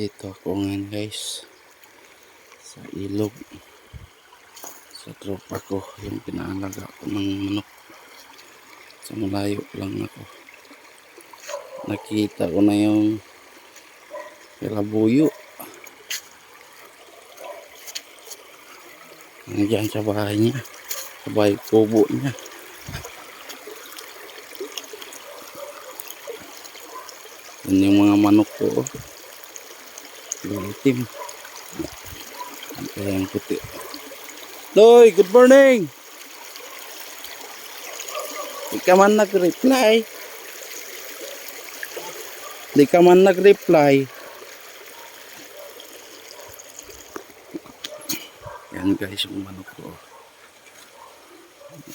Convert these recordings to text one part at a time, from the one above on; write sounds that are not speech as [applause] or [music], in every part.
Dito ako ngayon guys. Sa ilog. Sa tropa ko. Yung pinaalaga ko ng manok. Sa malayo lang ako. Nakita ko na yung kalabuyo. Nandiyan sa bahay niya. Sa bahay kubo niya. Yan yung mga manok ko. oh. Itim. Kaya yung puti. Loy, good morning! Di ka man nag-reply. Di ka man nag-reply. Yan guys, yung manok ko.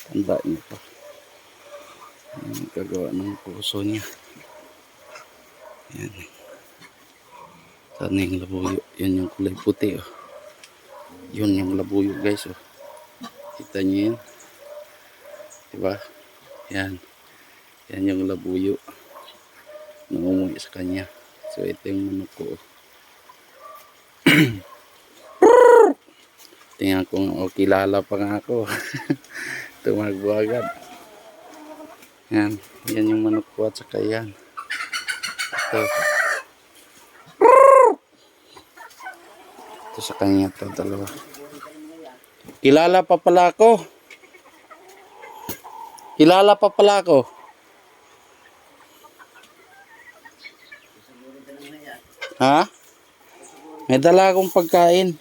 Tanda niya pa. Yan, gagawa ng puso niya. Yan. Sana yung labuyo. Yan yung kulay puti. Oh. Yun yung labuyo guys. Oh. Kita niyo yan. Diba? Yan. Yan yung labuyo. Nang umuwi sa kanya. So ito yung manok ko. oh. [clears throat] Tingnan ko nga, oh, kilala pa nga ako. [laughs] Tumagbo agad. Yan. Yan yung manok ko at saka yan. Ito. Ito sa kanya to dalawa. Kilala pa pala ako. Kilala pa pala ako. Ha? May dala akong pagkain.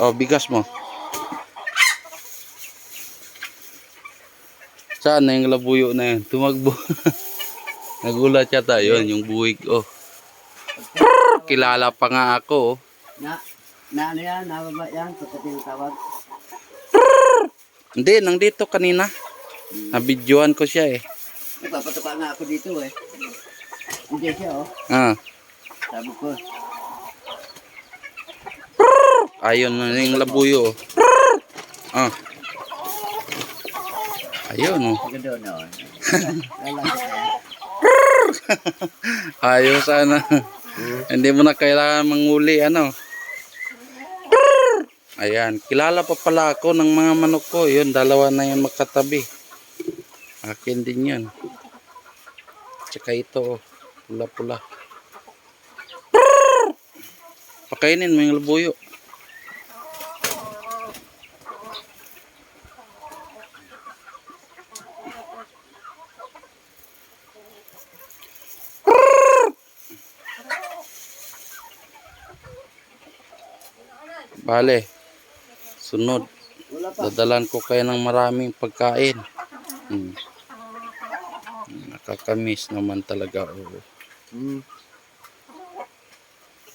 Oh, bigas mo. Saan na yung labuyo na yun? Tumagbo. [laughs] Nagulat yata yun, yung buwig. Oh. Kilala pa nga ako. Oh. Na, na ano yan, nababa yan, pagkat yung tawag. Hindi, nandito kanina. Nabidyoan ko siya eh. Nagpapatuka nga ako dito eh. Hindi siya oh, Ah, sabi ko. ayun na yung labuyo. oh. Ah. Ayun oh. Sige doon oh. [laughs] Ayaw sana. Hindi mo na kailangan manguli ano. Ayan, kilala pa pala ako ng mga manok ko. Yun, dalawa na yan magkatabi. Akin din yun. Tsaka ito, oh, pula-pula. Pakainin mo yung labuyo. Bale, sunod. Dadalan ko kayo ng maraming pagkain. Hmm. Nakakamiss naman talaga. oo. Hmm.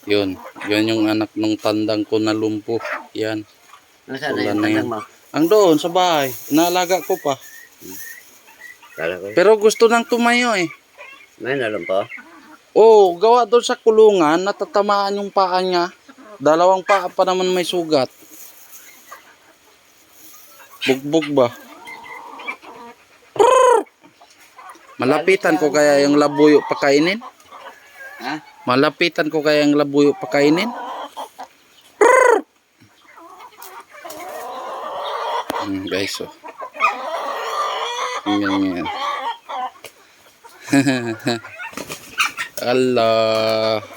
Yun. Yun yung anak ng tandang ko na lumpo. Yan. Nasaan Wala na yung tandang mo? Ang doon sa bahay. Inaalaga ko pa. Kala ko. Pero gusto nang tumayo eh. May nalang po. Oo, gawa doon sa kulungan, natatamaan yung paa niya. Dalawang paa pa naman may sugat. Bugbog ba? Malapitan ko kaya yung labuyo pakainin? Ha? Malapitan ko kaya yung labuyo pakainin? Hmm, guys, oh. Ganyan, yan. [laughs] Allah.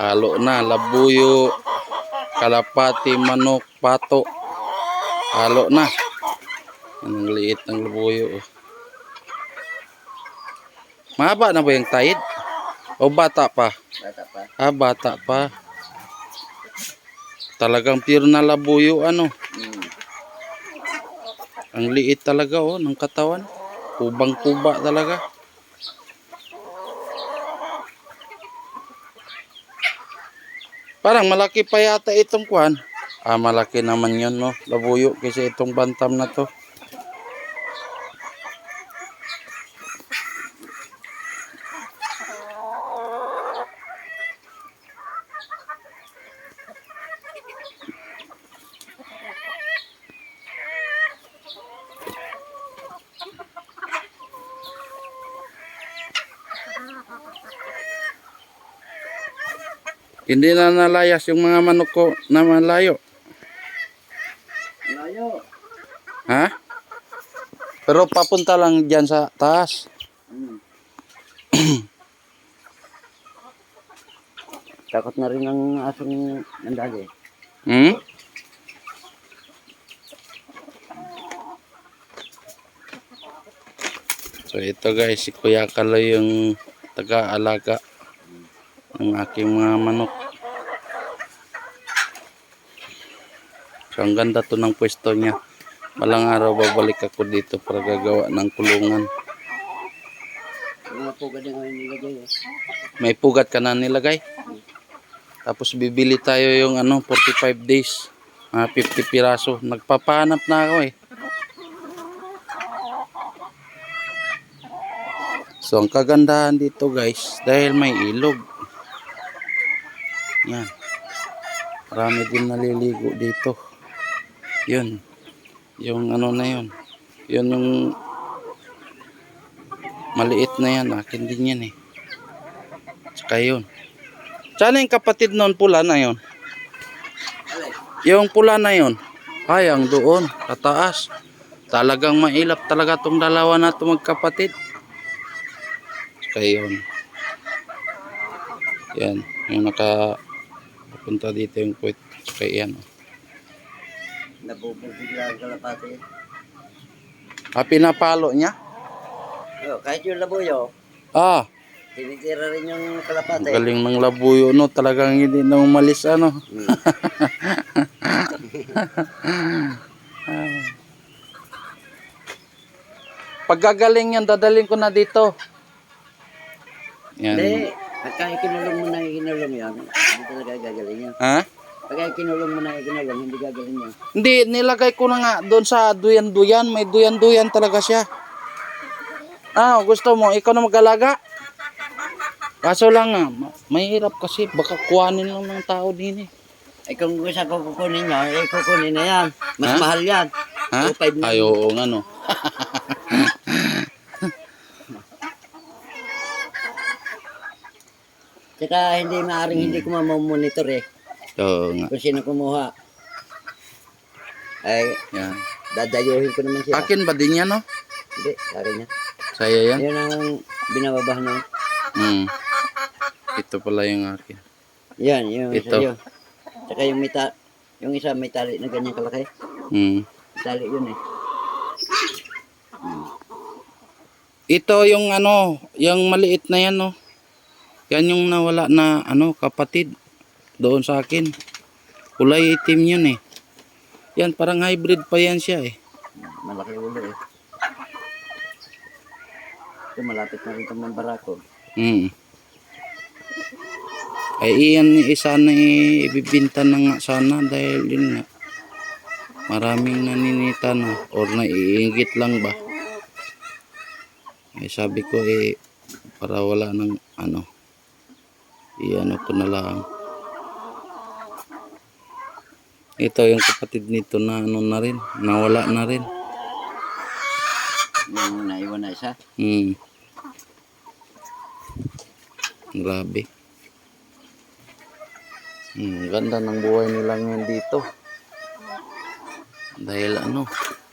Halo na, labuyo, kalapati, manok, pato. Halo na. Ang liit ng labuyo. oh. Mahaba na ba yung tayid? O bata pa? Bata pa. Ah, bata pa. Talagang pure na labuyo ano. Hmm. Ang liit talaga oh ng katawan. Kubang-kuba talaga. Parang malaki pa yata itong kwan. Ah, malaki naman yun, no? Labuyo kasi itong bantam na to. Hindi na nalayas yung mga manok ko na malayo. Layo. Ha? Pero papunta lang dyan sa taas. Hmm. [clears throat] Takot na rin ang asong nandali. Hmm? So ito guys, si Kuya Kalo yung taga-alaga ng aking mga manok. Ang ganda to ng pwesto niya. Malang araw babalik ako dito para gagawa ng kulungan. Eh. May pugat ka na nilagay. Tapos bibili tayo yung ano 45 days. Mga 50 piraso. Nagpapahanap na ako eh. So ang kagandahan dito guys, dahil may ilog. Yan. Marami din naliligo dito. Yun. Yung ano na yun. Yun yung maliit na yan. Akin din yan eh. Tsaka yun. Sana yung kapatid nun pula na yun. Yung pula na yun. Ay, ang doon. Kataas. Talagang mailap talaga tong dalawa na to magkapatid. Tsaka yun. Yan. Yung naka papunta dito yung puwit. Tsaka yan. oh. Nabubugig lang ang kalapate. Ah, pinapalo niya? Oh, kahit yung labuyo, Ah, tinitira rin yung kalapate. galing ng labuyo no. Talagang hindi na umalis ano. Hmm. [laughs] Pagkagaling yan, dadaling ko na dito. Yan. Hindi. Pagka ikinulong mo na ikinulong yan, hindi talaga gagaling yan. Ha? Pagka ikinulong mo na ikinulong, hindi gagaling yan. Hindi, nilagay ko na nga doon sa duyan-duyan. May duyan-duyan talaga siya. Ah, gusto mo, ikaw na mag-alaga? Kaso lang nga, ma- mahirap kasi baka kuhanin lang ng tao din eh. Eh kung gusto ko kukunin nyo, eh kukunin na yan. Mas Ha? mahal yan. Ha? Ay, oo nga no. Tsaka hindi maaring hindi ko mamamonitor eh. Oo nga. Kung sino kumuha. Ay, Yan. dadayuhin ko naman siya. Akin ba din yan no? Hindi, sari niya. Saya yan? Yun ang binababahan niya. Hmm. Ito pala yung akin. Yan, yung Ito. isa yun. Tsaka yung may ta- yung isa may tali na ganyan kalaki. Hmm. Tali yun eh. Ito yung ano, yung maliit na yan no. Yan yung nawala na ano, kapatid doon sa akin. Kulay itim yun eh. Yan, parang hybrid pa yan siya eh. Malaki ulo eh. Ito malapit na rin itong barako. Mm. Ay iyan ni isa na ibibinta na nga sana dahil yun nga. Maraming naninita na or naiingit lang ba. Ay sabi ko eh para wala ng ano. Iyan ko na lang. Ito yung kapatid nito na ano na rin, nawala na rin. Yung naiwan na isa. Hmm. Grabe. Hmm, ganda ng buhay nila ngayon dito. Dahil ano,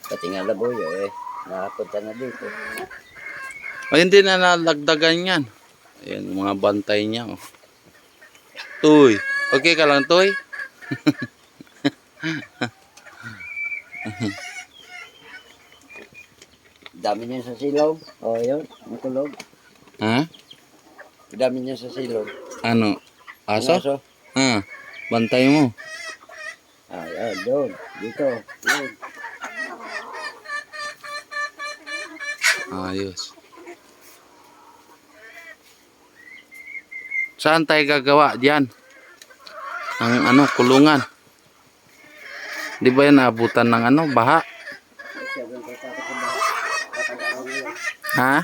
Pati nga labuyo eh. Nakapunta na dito. ay hindi na nalagdagan yan. Ayan, mga bantay niya. Oh. Tuy, okay ka lang, Tuy? [laughs] [laughs] Dami niya sa silog. O oh, yun, matulog. Ha? Dami niya sa silog. Ano? Aso? Aso? Ha? Bantay mo. Ah, yan, doon. Dito. Yun. Ayos. Saan tayo gagawa diyan? Ang ano, kulungan. Di ba yan naabutan ng ano, baha? Ha?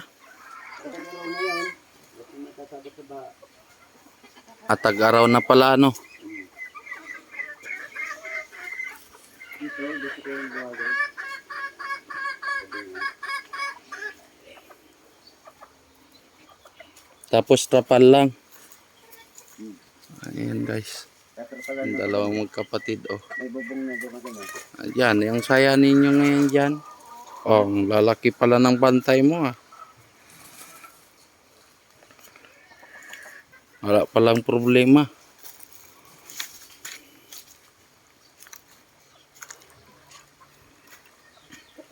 Atag araw na pala ano. Tapos trapal lang. Ayan guys. Ang dalawang magkapatid oh. May bubong na oh. Ayan, yung saya ninyo ngayon dyan. Oh, ang lalaki pala ng bantay mo ah. Wala palang problema.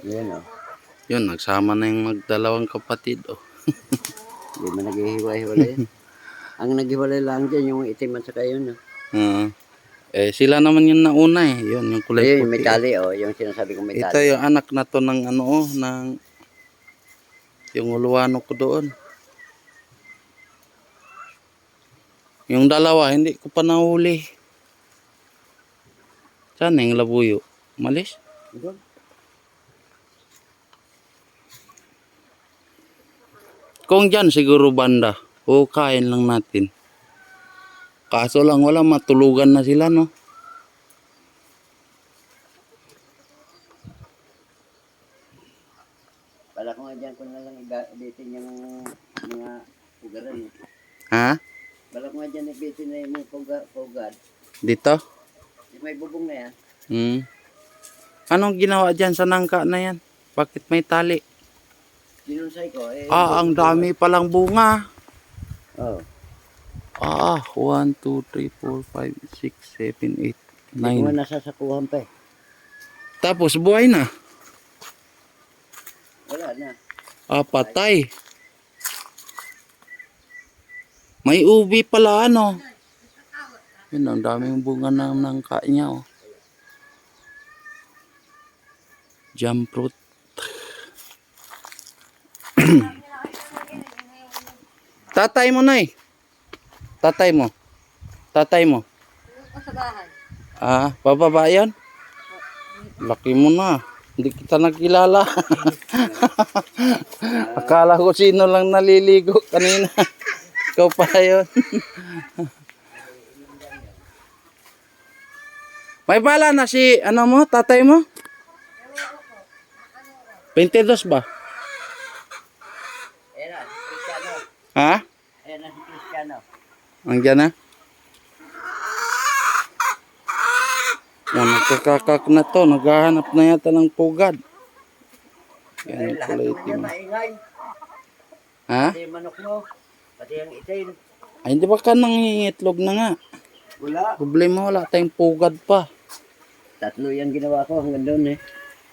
Yan oh. Yun, nagsama na yung magdalawang kapatid oh. [laughs] Hindi man naghihiwa-hiwalay. [laughs] Ang naghiwalay lang dyan yung itim at saka yun. Oh. Ah. eh, sila naman yung nauna eh. Yun, yung kulay Ayun, yung puti. may tali oh. Yung sinasabi kong may Ito yung anak na to ng ano oh, ng yung uluwano ko doon. Yung dalawa, hindi ko pa nahuli. Saan yung labuyo? Malis? Doon. Kung dyan siguro banda, o kain lang natin. Kaso lang wala matulugan na sila no. Pala ko nga dyan kung na lang ibitin yung mga pugaran. Ha? Bala ko nga dyan ibitin na yung mga puga- pugad. Dito? Yung may bubong na yan. Hmm. Anong ginawa dyan sa nangka na yan? Bakit may tali? Ginunsay ko. Eh, Ah, ang dami palang bunga. Oh. Ah, 1, 2, 3, 4, 5, 6, 7, 8, Hindi ko 9. nga nasasakuhan pa eh. Tapos buhay na. Wala na. Ah, patay. May ubi pala ano. Yun, ang daming bunga ng nangka niya oh. Jam fruit. [clears throat] Tatay mo na Tatay mo. Tatay mo. sa bahay. Ah, bababa yan? Laki mo na. Hindi kita nakilala. [laughs] Akala ko sino lang naliligo kanina. [laughs] Ikaw pa yun. [laughs] May bala na si, ano mo, tatay mo? 22 ba? Ha? Ayan na si Cristiano. Andiyan na? Yan, nagkakakak na to. Naghahanap na yata ng pugad. Yan yung kulay itim. Ha? Pati manok mo. Pati yung itim. Ay, hindi ba ka nangingitlog na nga? Wala. Problema, wala tayong pugad pa. Tatlo yan ginawa ko hanggang doon eh.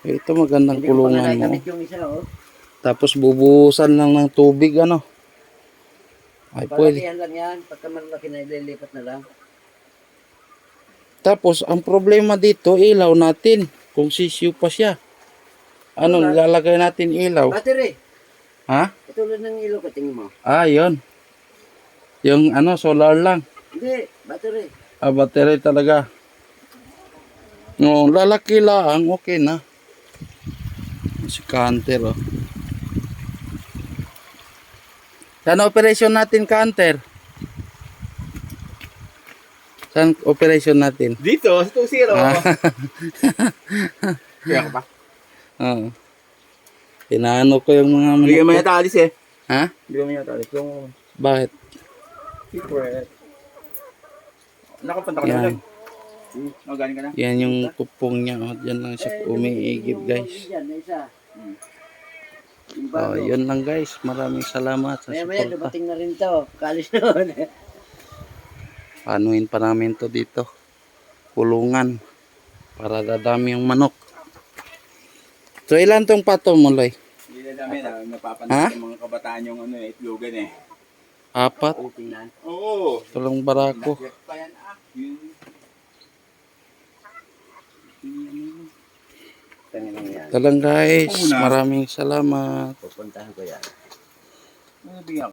Ito magandang Hindi ko pa nga kulungan mo. yung isa oh. Tapos bubuhusan lang ng tubig, ano? Ay, pwede. Palakihan lang yan. Pagka malaki na ililipat na lang. Tapos, ang problema dito, ilaw natin. Kung sisiw pa siya. Ano, nilalagay natin ilaw? Battery. Ha? Katulad ng ilo ko tingin mo. Ah, yun. Yung ano, solar lang. Hindi, battery. Ah, battery talaga. No, lalaki lang, okay na. Si Canter, oh. Saan operation natin, Canter? Saan operation natin? Dito, sa 2-0. Ah, [laughs] Kaya ko pa. Oo. Inaano ko yung mga Bigyan mo manok. yata alis eh. Ha? Bigyan mo yata alis. Yung Bakit? secret. Nakapunta ka na lang. Hmm, Magaling ka na. Yan yung kupong niya. Oh. Diyan lang siya umiigib, guys. Yan, isa. Yung Oh, bago. yun lang guys. Maraming salamat sa Maya maya suporta. dumating na rin to. Kalis [laughs] noon. Panuin pa namin to dito. Kulungan. Para dadami yung manok. So ilan tong pato mo, Loy? Hindi na namin ah, Ha? napapansin ng mga kabataan yung ano, eh, itlogan eh. Apat. Oo. Tulong barako. Nakyak pa yan ah. Yun. Tingnan lang yan. Talang guys. Maraming salamat. Pupuntahan ko yan. Ano bigyan